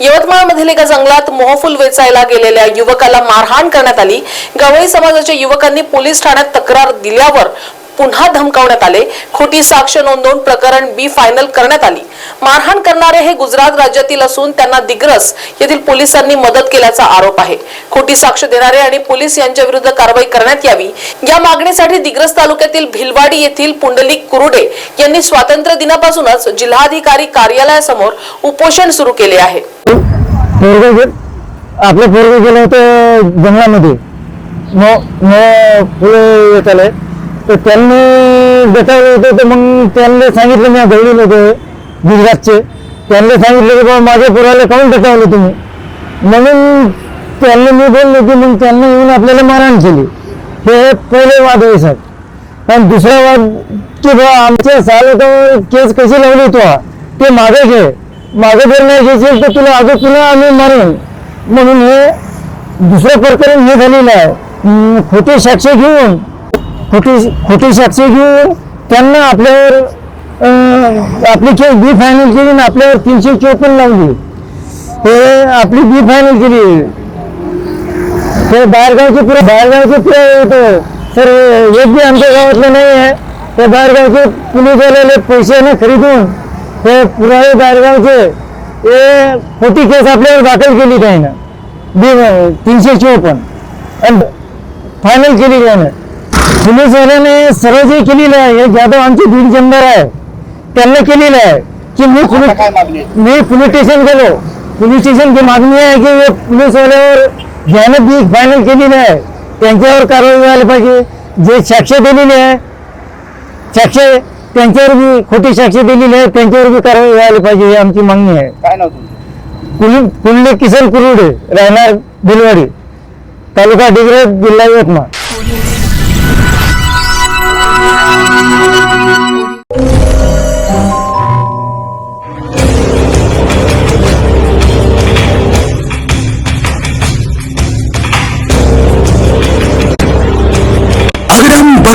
यवतमाळमधील एका जंगलात मोहफुल वेचायला गेलेल्या युवकाला मारहाण करण्यात आली. गवळी समाजाच्या युवकांनी पोलीस ठाण्यात तक्रार दिल्यावर पुन्हा धमकावण्यात आले. खोटी साक्ष नोंदवून प्रकरण बी फायनल करण्यात आली. मारहाण करणारे हे गुजरात राज्यातील असून त्यांना दिग्रस येथील पोलिसांनी मदत केल्याचा आरोप आहे. खोटी साक्ष देणारे आणि पोलीस यांच्या विरुद्ध कारवाई करण्यात यावी या मागणीसाठी दिग्रस तालुक्यातील भिलवाडी येथील पुंडलिक कुरुडे यांनी स्वातंत्र्य दिनापासूनच जिल्हाधिकारी कार्यालयासमोर उपोषण सुरू केले आहे. आपले गे गेले होते जंगलामध्ये. मो फुले येत आले तर त्यांनी भेटायला होतं तर मग त्यांनी सांगितलं मी गवळीला होते गुजरातचे. त्यांना सांगितलं की बाबा माझ्या पोराला काऊन भेटावलं तुम्ही? म्हणून त्यांनी मी बोललो की मग त्यांना येऊन आपल्याला मारहाण केली. हे पहिले वाद आहे साहेब. आणि दुसरा वाद की बा आमच्या साला केस कशी लावली तो? ते मागे घे. मागे जर नाही घ्यायचे तर तुला अजून तुला आम्ही मारून म्हणून हे दुसरं प्रकरण हे झालेलं आहे. खोटे साक्ष घेऊन खोटी खोटी साक्ष घेऊन त्यांना आपल्यावर अं, आपली केस बी फायनल केली आणि आपल्यावर तीनशे चोपन्न लावली. हे आपली बी फायनल केली. ते बाहेरगावचे पुरे बाहेरगावचे पुरे येतो. सर एक बी आमच्या गावातलं नाही आहे. ते बाहेरगावचे पोलीसवाल्याले पैशाने खरीदून ते पुरावे बाहेरगावचे हे खोटी केस आपल्यावर दाखल केली त्यानं. बी तीनशे चोपन्न. आणि फायनल केली त्यानं. पोलीसवाल्याने सर्व जे केलेलं आहे हे जाधव आमचे दीड चंबर आहे त्यांना केलेलं आहे की मी पोलीस मी पोलीस स्टेशन गेलो. पोलीस स्टेशनची मागणी आहे की हे पोलीसवाल्यावर ज्यानं बी फायनल केलेली आहे. त्यांच्यावर कारवाई व्हायला पाहिजे. जे साक्ष दिलेली आहे साक्ष त्यांच्यावर बी खोटी साक्ष दिलेली आहे त्यांच्यावर बी कारवाई व्हायला पाहिजे ही आमची मागणी आहे. काय नाव तुमचं? कुल कुल्ले किसन कुरुडे राहणार भिलवाडी तालुका डिग्रे जिल्हा यवतमाळ.